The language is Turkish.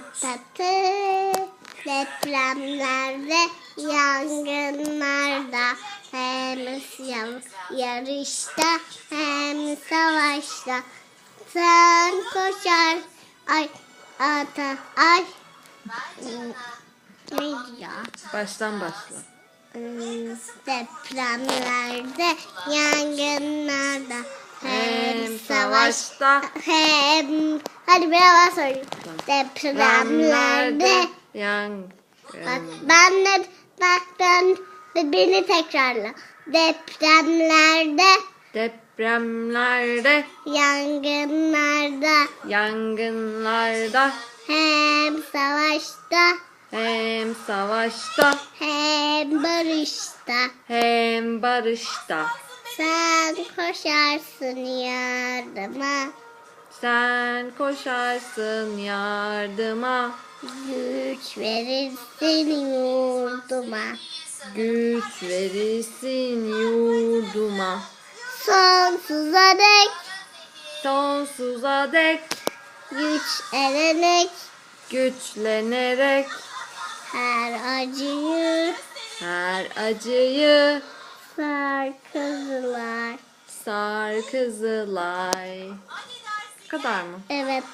Atatürk depremlerde, yangınlarda, hem yarışta hem savaşta. Sen koşar, ay ata, ay. Neydi ya? Baştan başla. Depremlerde, yangınlarda, hem Hem savaşta. hem... Hadi beraber söyleyeyim. Depremlerde, Yangın. bak ben de, bak ben de beni tekrarla. Depremlerde, Depremlerde, yangınlarda, yangınlarda, hem savaşta, hem savaşta, hem barışta. hem barışta. Sen koşarsın yardıma, Sen koşarsın yardıma, güç verirsin yurduma. güç verirsin yurduma. Sonsuza dek Sonsuza dek güç erenek güçlenerek her acıyı her acıyı sar kızılar. sar kızılay. Kadar mı? Evet.